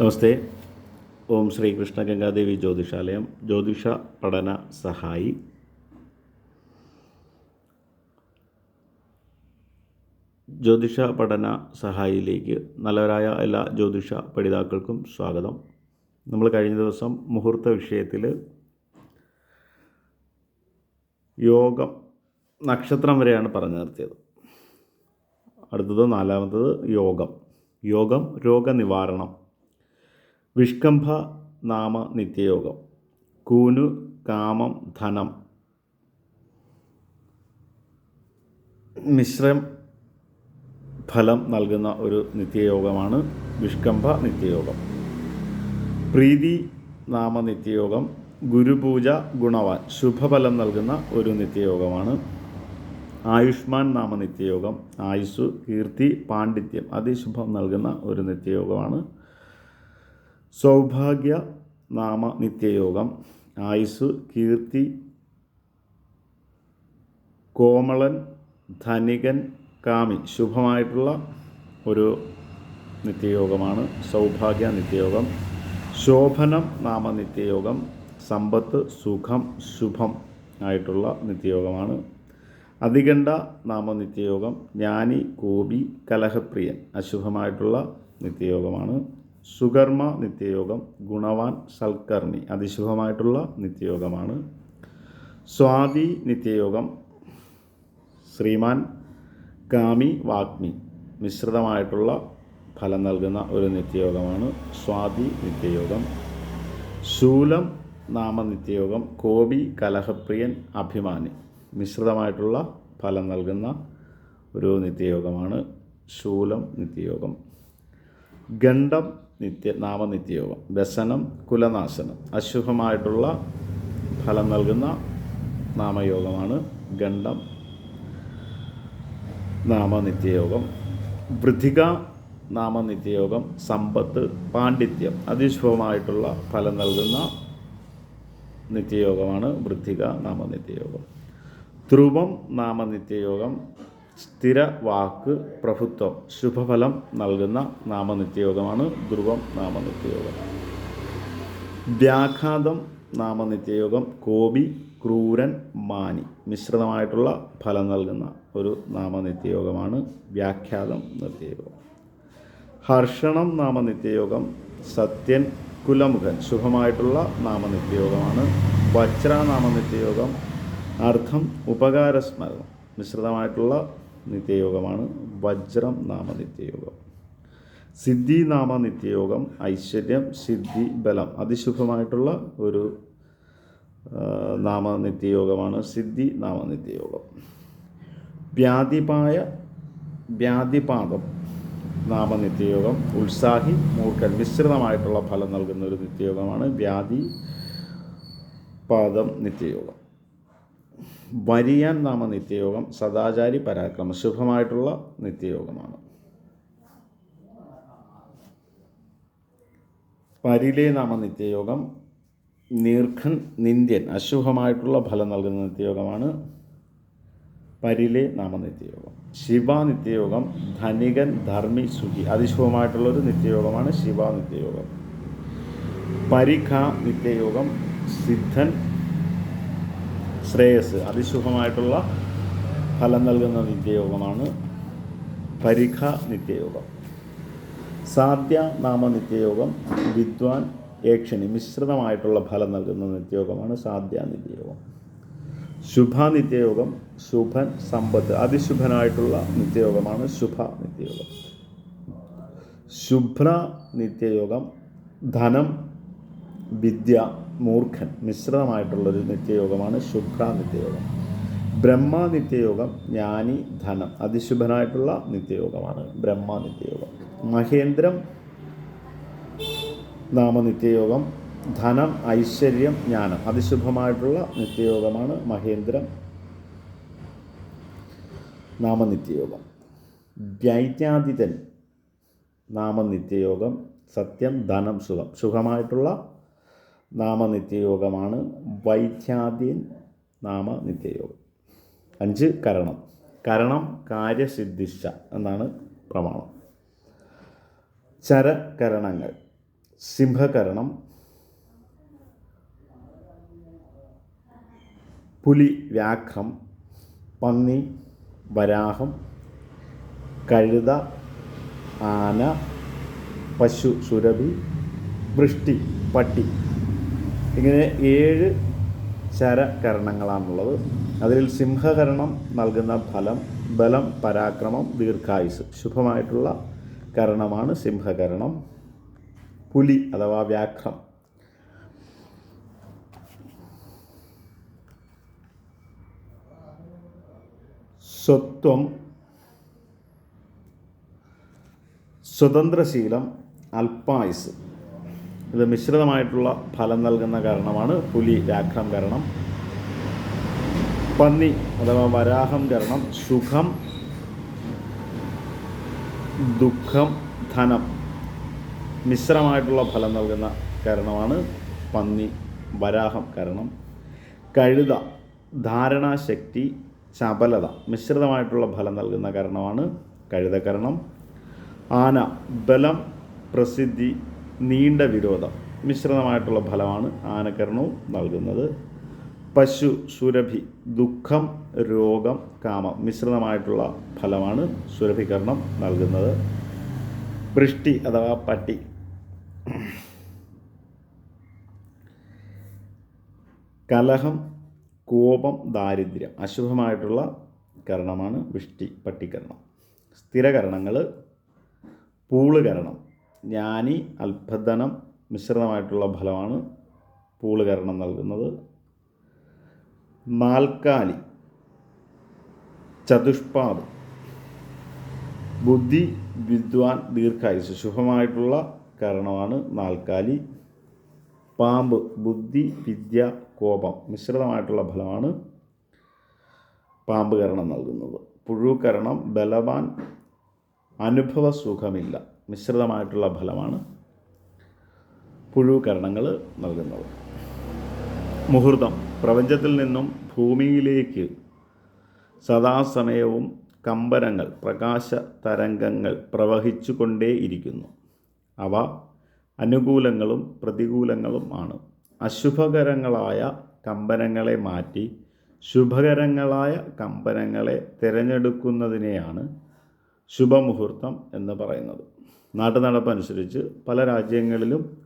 നമസ്തേ. ഓം ശ്രീ കൃഷ്ണ ഗംഗാദേവി ജ്യോതിഷാലയം ജ്യോതിഷ പഠന സഹായി. ജ്യോതിഷ പഠന സഹായിയിലേക്ക് നല്ലവരായ എല്ലാ ജ്യോതിഷ പഠിതാക്കൾക്കും സ്വാഗതം. നമ്മൾ കഴിഞ്ഞ ദിവസം മുഹൂർത്ത വിഷയത്തിൽ യോഗം നക്ഷത്രം വരെയാണ് പറഞ്ഞു നിർത്തിയത്. അടുത്തത് നാലാമത്തത് യോഗം. യോഗം രോഗനിവാരണം. വിഷ്കംഭ നാമ നിത്യയോഗം. കൂനു കാമം ധനം. മിശ്രം ഫലം നൽകുന്ന ഒരു നിത്യയോഗമാണ് വിഷ്കംഭ നിത്യയോഗം. പ്രീതി നാമ നിത്യയോഗം ഗുരുപൂജ ഗുണവാൻ ശുഭഫലം നൽകുന്ന ഒരു നിത്യയോഗമാണ്. ആയുഷ്മാൻ നാമ നിത്യയോഗം ആയുസ് കീർത്തി പാണ്ഡിത്യം അതിശുഭം നൽകുന്ന ഒരു നിത്യയോഗമാണ്. സൗഭാഗ്യ നാമ നിത്യയോഗം. ആയുസ് കീർത്തി കോമളൻ ധനികൻ കാമി. ശുഭമായിട്ടുള്ള ഒരു നിത്യയോഗമാണ് സൗഭാഗ്യ നിത്യയോഗം. ശോഭനം നാമ നിത്യയോഗം. സമ്പത്ത് സുഖം ശുഭം ആയിട്ടുള്ള നിത്യയോഗമാണ്. അതികണ്ഠ നാമ നിത്യയോഗം. ജ്ഞാനി കോപി കലഹപ്രിയൻ അശുഭമായിട്ടുള്ള നിത്യയോഗമാണ്. സുകർമ്മ നിത്യയോഗം ഗുണവാൻ സൽക്കർണി അതിശുഭമായിട്ടുള്ള നിത്യയോഗമാണ്. സ്വാതി നിത്യയോഗം ശ്രീമാൻ കാമി വാഗ്മി മിശ്രിതമായിട്ടുള്ള ഫലം നൽകുന്ന ഒരു നിത്യയോഗമാണ് സ്വാതി നിത്യയോഗം. ശൂലം നാമനിത്യയോഗം കോപി കലഹപ്രിയൻ അഭിമാനി മിശ്രിതമായിട്ടുള്ള ഫലം നൽകുന്ന ഒരു നിത്യയോഗമാണ് ശൂലം നിത്യയോഗം. ഗണ്ഡം നിത്യ നാമനിത്യയോഗം. വ്യസനം കുലനാശനം. അശുഭമായിട്ടുള്ള ഫലം നൽകുന്ന നാമയോഗമാണ് ഗണ്ഡം. നാമനിത്യയോഗം. വൃഥിക നാമനിത്യയോഗം സമ്പത്ത് പാണ്ഡിത്യം. അതിശുഭമായിട്ടുള്ള ഫലം നൽകുന്ന നിത്യയോഗമാണ് വൃദ്ധിക നാമനിത്യയോഗം. ധ്രുവം നാമനിത്യയോഗം. സ്ഥിര വാക്ക് പ്രഭുത്വം ശുഭഫലം നൽകുന്ന നാമനിത്യയോഗമാണ് ധ്രുവം നാമനിത്യയോഗം. വ്യാഘാതം നാമനിത്യയോഗം കോപി ക്രൂരൻ മാനി മിശ്രിതമായിട്ടുള്ള ഫലം നൽകുന്ന ഒരു നാമനിത്യയോഗമാണ് വ്യാഖ്യാതം നിത്യയോഗം. ഹർഷണം നാമനിത്യയോഗം സത്യൻ കുലമുഖൻ ശുഭമായിട്ടുള്ള നാമനിത്യയോഗമാണ് വജ്ര നാമനിത്യയോഗം അർത്ഥം ഉപകാരസ്മരണം മിശ്രിതമായിട്ടുള്ള നിത്യയോഗമാണ്. വജ്രം നാമ നിത്യയോഗം. സിദ്ധി നാമ നിത്യയോഗം ഐശ്വര്യം സിദ്ധി ബലം. അതിശുഭമായിട്ടുള്ള ഒരു നാമ നിത്യയോഗമാണ് സിദ്ധി നാമ നിത്യയോഗം. വ്യാധിപായ വ്യാധിപാദം നാമ നിത്യയോഗം ഉത്സാഹി മൂർഖൻ മിശ്രിതമായിട്ടുള്ള ഫലം നൽകുന്ന ഒരു നിത്യയോഗമാണ് വ്യാധി പാദം നിത്യയോഗം. വരിയാൻ നാമ നിത്യയോഗം സദാചാരി പരാക്രമ ശുഭമായിട്ടുള്ള നിത്യയോഗമാണ്. പരിലേ നാമ നിത്യയോഗം നീർഖൻ നിന്ദ്യൻ അശുഭമായിട്ടുള്ള ഫലം നൽകുന്ന നിത്യയോഗമാണ് പരിലേ നാമനിത്യയോഗം ശിവ നിത്യയോഗം ധനികൻ ധർമ്മി സുഖി അതിശുഭമായിട്ടുള്ളൊരു നിത്യയോഗമാണ് ശിവ നിത്യയോഗം. പരിഖ നിത്യയോഗം സിദ്ധൻ ശ്രേയസ് അതിശുഭമായിട്ടുള്ള ഫലം നൽകുന്ന നിത്യയോഗമാണ് പരിഖ നിത്യയോഗം. സാധ്യ നാമ നിത്യയോഗം വിദ്വാൻ ഏക്ഷണി മിശ്രിതമായിട്ടുള്ള ഫലം നൽകുന്ന നിത്യയോഗമാണ് സാധ്യ നിത്യയോഗം. ശുഭ നിത്യയോഗം ശുഭൻ സമ്പത്ത് അതിശുഭനായിട്ടുള്ള നിത്യയോഗമാണ് ശുഭ നിത്യയോഗം. ശുഭ്ര നിത്യയോഗം ധനം വിദ്യ മൂർഖൻ മിശ്രിതമായിട്ടുള്ളൊരു നിത്യയോഗമാണ് ശുഭ്ര നിത്യയോഗം ബ്രഹ്മ നിത്യയോഗം ജ്ഞാനി ധനം അതിശുഭനായിട്ടുള്ള നിത്യയോഗമാണ് ബ്രഹ്മ നിത്യയോഗം മഹേന്ദ്രം നാമനിത്യയോഗം ധനം ഐശ്വര്യം ജ്ഞാനം അതിശുഭമായിട്ടുള്ള നിത്യയോഗമാണ് മഹേന്ദ്രം നാമനിത്യയോഗം. ദ്വൈത്യാതിഥൻ നാമനിത്യയോഗം സത്യം ധനം സുഖം സുഖമായിട്ടുള്ള നാമനിത്യയോഗമാണ് വൈദ്യാദ്യൻ നാമനിത്യയോഗം. അഞ്ച് കരണം. കരണം കാര്യസിദ്ധിച്ച എന്നാണ് പ്രമാണം. ചരകരണങ്ങൾ. സിംഹകരണം പുലി വ്യാഘ്രം പന്നി വരാഹം കഴുത ആന പശു സുരഭി വൃഷ്ടി പട്ടി. ഇങ്ങനെ ഏഴ് ശരകരണങ്ങളാണുള്ളത് അതിൽ സിംഹകരണം നൽകുന്ന ഫലം ബലം പരാക്രമം ദീർഘായുസ് ശുഭമായിട്ടുള്ള കരണമാണ് സിംഹകരണം. പുലി അഥവാ വ്യാഘ്രം. സ്വത്വം സ്വതന്ത്രശീലം അല്പായുസ്. ഇത് മിശ്രിതമായിട്ടുള്ള ഫലം നൽകുന്ന കാരണമാണ് പുലി രാഘ്രം കരണം. പന്നി അഥവാ വരാഹം കരണം സുഖം ദുഃഖം ധനം മിശ്രമായിട്ടുള്ള ഫലം നൽകുന്ന കാരണമാണ് പന്നി വരാഹം കരണം. കഴുത ധാരണാശക്തി ചപലത മിശ്രിതമായിട്ടുള്ള ഫലം നൽകുന്ന കാരണമാണ് കഴുതകരണം ആന ബലം പ്രസിദ്ധി നീണ്ട വിരോധം മിശ്രിതമായിട്ടുള്ള ഫലമാണ് ആനകരണവും നൽകുന്നത്. പശു സുരഭി ദുഃഖം രോഗം കാമം മിശ്രിതമായിട്ടുള്ള ഫലമാണ് സുരഭികരണം നൽകുന്നത്. വൃഷ്ടി അഥവാ പട്ടി. കലഹം കോപം ദാരിദ്ര്യം അശുഭമായിട്ടുള്ള കരണമാണ് വൃഷ്ടി പട്ടികരണം. സ്ഥിരകരണങ്ങൾ പൂളുകരണം. ജ്ഞാനി അത്ഭുതനം മിശ്രിതമായിട്ടുള്ള ഫലമാണ് പൂളുകരണം നൽകുന്നത്. നാൽക്കാലി ചതുഷ്പാദ് ബുദ്ധി വിദ്വാൻ ദീർഘായുസ് ശുഭമായിട്ടുള്ള കാരണമാണ് നാൽക്കാലി. പാമ്പ് ബുദ്ധി വിദ്യ കോപം മിശ്രിതമായിട്ടുള്ള ഫലമാണ് പാമ്പ് കരണം നൽകുന്നത്. പുഴുകരണം ബലവാൻ അനുഭവ സുഖമില്ല മിശ്രിതമായിട്ടുള്ള ഫലമാണ് പുഴുകരണങ്ങൾ നൽകുന്നത്. മുഹൂർത്തം. പ്രപഞ്ചത്തിൽ നിന്നും ഭൂമിയിലേക്ക് സദാസമയവും കമ്പനങ്ങൾ പ്രകാശ തരംഗങ്ങൾ പ്രവഹിച്ചു കൊണ്ടേയിരിക്കുന്നു അവ അനുകൂലങ്ങളും പ്രതികൂലങ്ങളും ആണ്. അശുഭകരങ്ങളായ കമ്പനങ്ങളെ മാറ്റി ശുഭകരങ്ങളായ കമ്പനങ്ങളെ തിരഞ്ഞെടുക്കുന്നതിനെയാണ് ശുഭമുഹൂർത്തം എന്ന് പറയുന്നത്. നാട്ടുനടപ്പനുസരിച്ച് പല രാജ്യങ്ങളിലും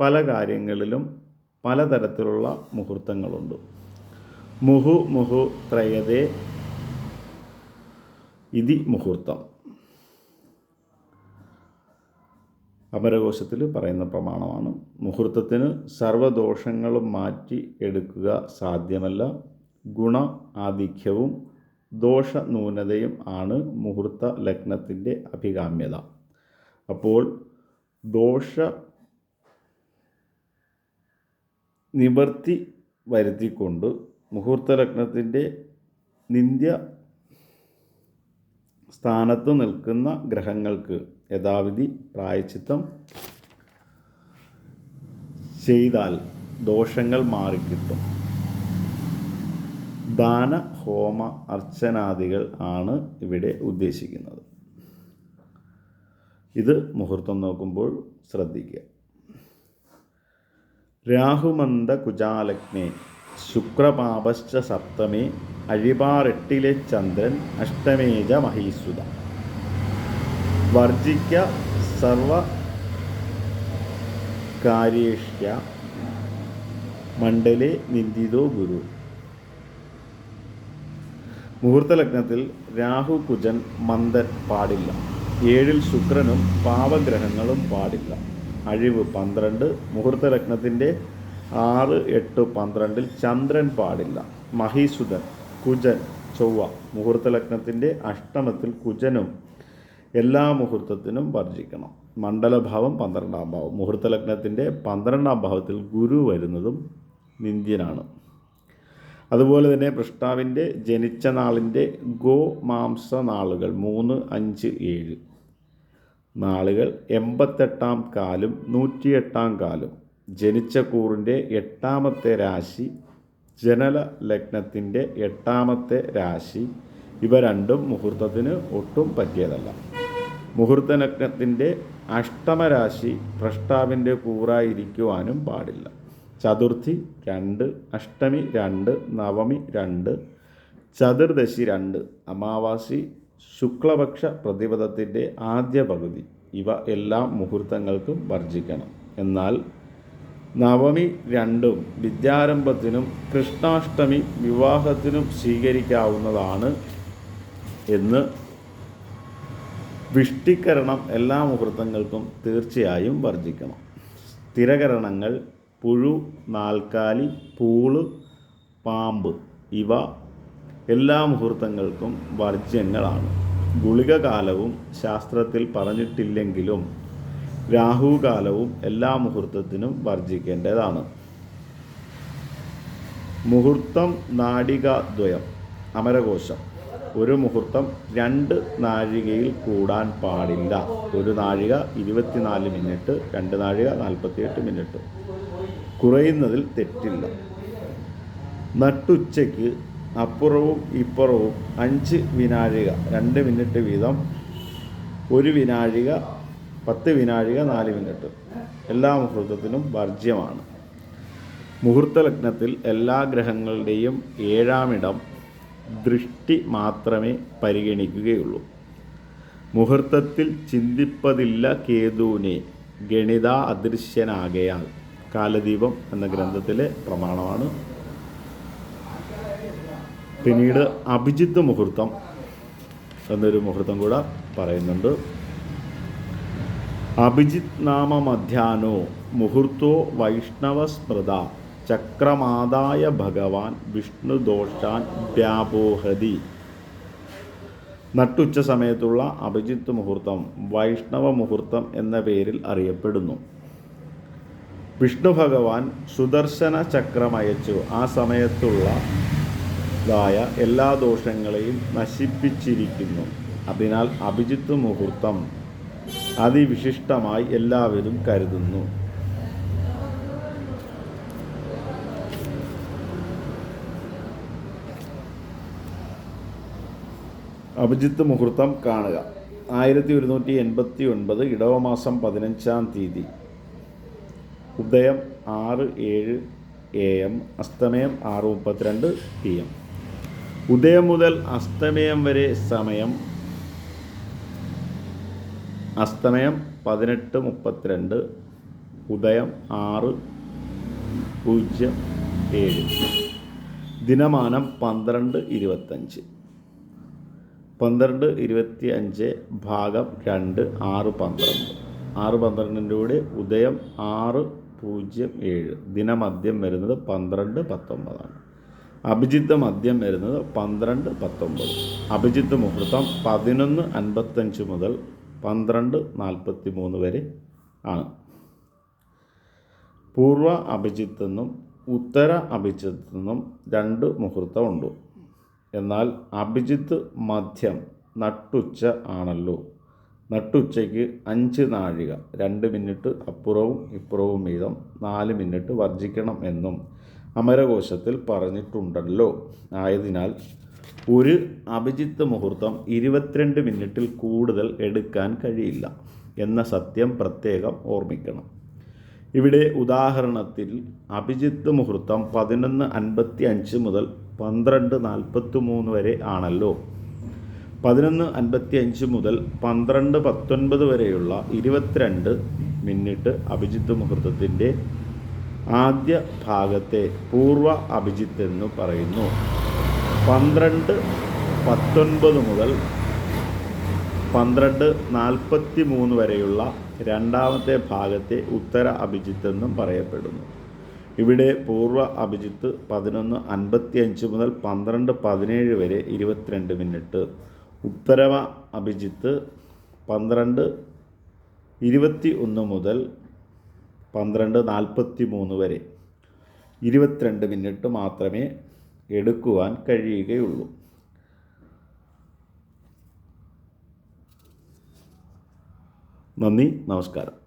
പല കാര്യങ്ങളിലും പലതരത്തിലുള്ള മുഹൂർത്തങ്ങളുണ്ട്. മുഹു മുഹു ത്രയതേ ഇതി മുഹൂർത്തം. അമരകോശത്തിൽ പറയുന്ന പ്രമാണമാണ്. മുഹൂർത്തത്തിന് സർവദോഷങ്ങളും മാറ്റി എടുക്കുക സാധ്യമല്ല. ഗുണ ആധിക്യവും ദോഷ ന്യൂനതയും ആണ് മുഹൂർത്ത ലഗ്നത്തിന്റെ അഭികാമ്യത. അപ്പോൾ ദോഷ നിവർത്തി വരുത്തിക്കൊണ്ട് മുഹൂർത്ത ലഗ്നത്തിന്റെ നിന്ദ്യ സ്ഥാനത്ത് നിൽക്കുന്ന ഗ്രഹങ്ങൾക്ക് യഥാവിധി പ്രായച്ചിത്തം ചെയ്താൽ ദോഷങ്ങൾ മാറിക്കിട്ടും. ദാന ഹോമ അർച്ചനാദികൾ ആണ് ഇവിടെ ഉദ്ദേശിക്കുന്നത്. ഇത് മുഹൂർത്തം നോക്കുമ്പോൾ ശ്രദ്ധിക്കുക. രാഹുമന്ദ കുജാലഗ്നെ ശുക്രപാപശ്ച സപ്തമേ അഴിപാറെട്ടിലെ ചന്ദ്രൻ അഷ്ടമേജ മഹീസുത വർജിക്ക സർവ കാര്യേഷ്യ മണ്ഡലേ നിന്ദിതോ ഗുരു. മുഹൂർത്ത ലഗ്നത്തിൽ രാഹു കുജൻ മന്ദൻ പാടില്ല. ഏഴിൽ ശുക്രനും പാവഗ്രഹങ്ങളും പാടില്ല. അഴിവ് പന്ത്രണ്ട് മുഹൂർത്ത ലഗ്നത്തിന്റെ ആറ് എട്ട് പന്ത്രണ്ടിൽ ചന്ദ്രൻ പാടില്ല. മഹീസുതൻ കുജൻ ചൊവ്വ മുഹൂർത്ത ലഗ്നത്തിന്റെ അഷ്ടമത്തിൽ കുജനും എല്ലാ മുഹൂർത്തത്തിനും വർജിക്കണം. മണ്ഡലഭാവം പന്ത്രണ്ടാം ഭാവം. മുഹൂർത്ത ലഗ്നത്തിന്റെ പന്ത്രണ്ടാം ഭാവത്തിൽ ഗുരു വരുന്നതും നിന്ദ്യനാണ്. അതുപോലെ തന്നെ ഭ്രഷ്ടാവിന്റെ ജനിച്ച നാളിന്റെ ഗോ മാംസ നാളുകൾ മൂന്ന് അഞ്ച് ഏഴ്. നാളുകൾ എൺപത്തെട്ടാം കാലും നൂറ്റിയെട്ടാം കാലും. ജനിച്ച കൂറിന്റെ എട്ടാമത്തെ രാശി ജനല ലഗ്നത്തിന്റെ എട്ടാമത്തെ രാശി. ഇവ രണ്ടും മുഹൂർത്തത്തിന് ഒട്ടും പറ്റിയതല്ല. മുഹൂർത്ത ലഗ്നത്തിന്റെ അഷ്ടമരാശി ഭ്രഷ്ടാവിന്റെ കൂറായിരിക്കുവാനും പാടില്ല. ചതുർത്ഥി രണ്ട് അഷ്ടമി രണ്ട് നവമി രണ്ട് ചതുർദശി രണ്ട് അമാവാസി ശുക്ലപക്ഷ പ്രതിപദത്തിന്റെ ആദ്യ പകുതി. ഇവ എല്ലാ മുഹൂർത്തങ്ങൾക്കും വർജിക്കണം. എന്നാൽ നവമി രണ്ടും വിദ്യാരംഭത്തിനും കൃഷ്ണാഷ്ടമി വിവാഹത്തിനും സ്വീകരിക്കാവുന്നതാണ് എന്ന് വിഷ്ടിക്കരണം എല്ലാ മുഹൂർത്തങ്ങൾക്കും തീർച്ചയായും വർജിക്കണം. സ്ഥിരകരണങ്ങൾ പുഴു നാൽക്കാലി പൂൾ പാമ്പ് ഇവ എല്ലാ മുഹൂർത്തങ്ങൾക്കും വർജ്യങ്ങളാണ്. ഗുളികകാലവും ശാസ്ത്രത്തിൽ പറഞ്ഞിട്ടില്ലെങ്കിലും രാഹുകാലവും എല്ലാ മുഹൂർത്തത്തിനും വർജിക്കേണ്ടതാണ് മുഹൂർത്തം നാടികാദ്വയം അമരകോശം. ഒരു മുഹൂർത്തം രണ്ട് നാഴികയിൽ കൂടാൻ പാടില്ല. ഒരു നാഴിക ഇരുപത്തിനാല് മിനിറ്റ് രണ്ട് നാഴിക നാൽപ്പത്തിയെട്ട് മിനിറ്റ്. കുറയുന്നതിൽ തെറ്റില്ല. നട്ടുച്ചയ്ക്ക് അപ്പുറവും ഇപ്പുറവും അഞ്ച് വിനാഴിക രണ്ട് മിനിറ്റ് വീതം ഒരു വിനാഴിക പത്ത് വിനാഴിക നാല് മിനിറ്റ്. എല്ലാ മുഹൂർത്തത്തിനും വർജ്യമാണ്. മുഹൂർത്ത ലഗ്നത്തിൽ എല്ലാ ഗ്രഹങ്ങളുടെയും ഏഴാമിടം ദൃഷ്ടി മാത്രമേ പരിഗണിക്കുകയുള്ളൂ. മുഹൂർത്തത്തിൽ ചിന്തിപ്പതില്ല കേതുവിനെ. ഗണിത അദൃശ്യനാകയാൽ. കാലദീപം എന്ന ഗ്രന്ഥത്തിലെ പ്രമാണമാണ്. പിന്നീട് അഭിജിത്ത് മുഹൂർത്തം എന്നൊരു മുഹൂർത്തം കൂടെ പറയുന്നുണ്ട്. അഭിജിത് നാമ മധ്യാനോ മുഹൂർത്തോ വൈഷ്ണവ സ്മൃത ചക്രമാതായ ഭഗവാൻ വിഷ്ണുദോഷാൻ വ്യാപോഹതി. നട്ടുച്ച സമയത്തുള്ള അഭിജിത്ത് മുഹൂർത്തം വൈഷ്ണവ മുഹൂർത്തം എന്ന പേരിൽ അറിയപ്പെടുന്നു. വിഷ്ണു ഭഗവാൻ സുദർശന ചക്രമയച്ചു ആ സമയത്തുള്ള ായ എല്ലാ ദോഷങ്ങളെയും നശിപ്പിച്ചിരിക്കുന്നു. അതിനാൽ അഭിജിത്ത് മുഹൂർത്തം അതിവിശിഷ്ടമായി എല്ലാവരും കരുതുന്നു. അഭിജിത്ത് മുഹൂർത്തം കാണുക. ആയിരത്തി ഒരുന്നൂറ്റി എൺപത്തി ഒൻപത് ഇടവമാസം പതിനഞ്ചാം തീയതി. ഉദയം ആറ് ഏഴ് എ എം അസ്തമയം ആറ് മുപ്പത്തിരണ്ട് പി എം. ഉദയം മുതൽ അസ്തമയം വരെ സമയം അസ്തമയം പതിനെട്ട് മുപ്പത്തിരണ്ട് ഉദയം ആറ് പൂജ്യം ഏഴ്. ദിനമാനം പന്ത്രണ്ട് ഇരുപത്തഞ്ച്. പന്ത്രണ്ട് ഇരുപത്തി അഞ്ച് ഭാഗം രണ്ട് ആറ് പന്ത്രണ്ട്. ആറ് പന്ത്രണ്ടിന്റെ കൂടെ ഉദയം ആറ് പൂജ്യം ഏഴ്. ദിനമദ്യം വരുന്നത് പന്ത്രണ്ട് പത്തൊമ്പതാണ്. അഭിജിത്ത് മദ്യം വരുന്നത് പന്ത്രണ്ട് പത്തൊമ്പത്. അഭിജിത്ത് മുഹൂർത്തം പതിനൊന്ന് അൻപത്തഞ്ച് മുതൽ പന്ത്രണ്ട് നാൽപ്പത്തി മൂന്ന് വരെ ആണ്. പൂർവ അഭിജിത്ത് എന്നും ഉത്തര അഭിജിത്ത് എന്നും രണ്ട് മുഹൂർത്തമുണ്ട് എന്നാൽ അഭിജിത്ത് മദ്യം നട്ടുച്ച ആണല്ലോ. നട്ടുച്ചയ്ക്ക് അഞ്ച് നാഴിക രണ്ട് മിനിറ്റ് അപ്പുറവും ഇപ്പുറവും വീതം നാല് മിനിറ്റ് വർജിക്കണം എന്നും അമരകോശത്തിൽ പറഞ്ഞിട്ടുണ്ടല്ലോ. ആയതിനാൽ ഒരു അഭിജിത്ത് മുഹൂർത്തം ഇരുപത്തിരണ്ട് മിനിറ്റിൽ കൂടുതൽ എടുക്കാൻ കഴിയില്ല എന്ന സത്യം പ്രത്യേകം ഓർമ്മിക്കണം. ഇവിടെ ഉദാഹരണത്തിൽ അഭിജിത്ത് മുഹൂർത്തം പതിനൊന്ന് അൻപത്തി അഞ്ച് മുതൽ പന്ത്രണ്ട് നാൽപ്പത്തി മൂന്ന് വരെ ആണല്ലോ. പതിനൊന്ന് അൻപത്തി അഞ്ച് മുതൽ പന്ത്രണ്ട് പത്തൊൻപത് വരെയുള്ള ഇരുപത്തിരണ്ട് മിനിറ്റ് അഭിജിത്ത് മുഹൂർത്തത്തിന്റെ ആദ്യ ഭാഗത്തെ പൂർവ അഭിജിത്ത് എന്ന് പറയുന്നു. പന്ത്രണ്ട് പത്തൊൻപത് മുതൽ പന്ത്രണ്ട് നാൽപ്പത്തി മൂന്ന് വരെയുള്ള രണ്ടാമത്തെ ഭാഗത്തെ ഉത്തര അഭിജിത്ത് എന്നും പറയപ്പെടുന്നു. ഇവിടെ പൂർവ അഭിജിത്ത് പതിനൊന്ന് അൻപത്തി അഞ്ച് മുതൽ പന്ത്രണ്ട് പതിനേഴ് വരെ ഇരുപത്തിരണ്ട് മിനിറ്റ് ഉത്തരവ അഭിജിത്ത് പന്ത്രണ്ട് ഇരുപത്തി ഒന്ന് മുതൽ പന്ത്രണ്ട് നാൽപ്പത്തി മൂന്ന് വരെ. ഇരുപത്തിരണ്ട് മിനിറ്റ് മാത്രമേ എടുക്കുവാൻ കഴിയുകയുള്ളൂ. നന്ദി നമസ്കാരം.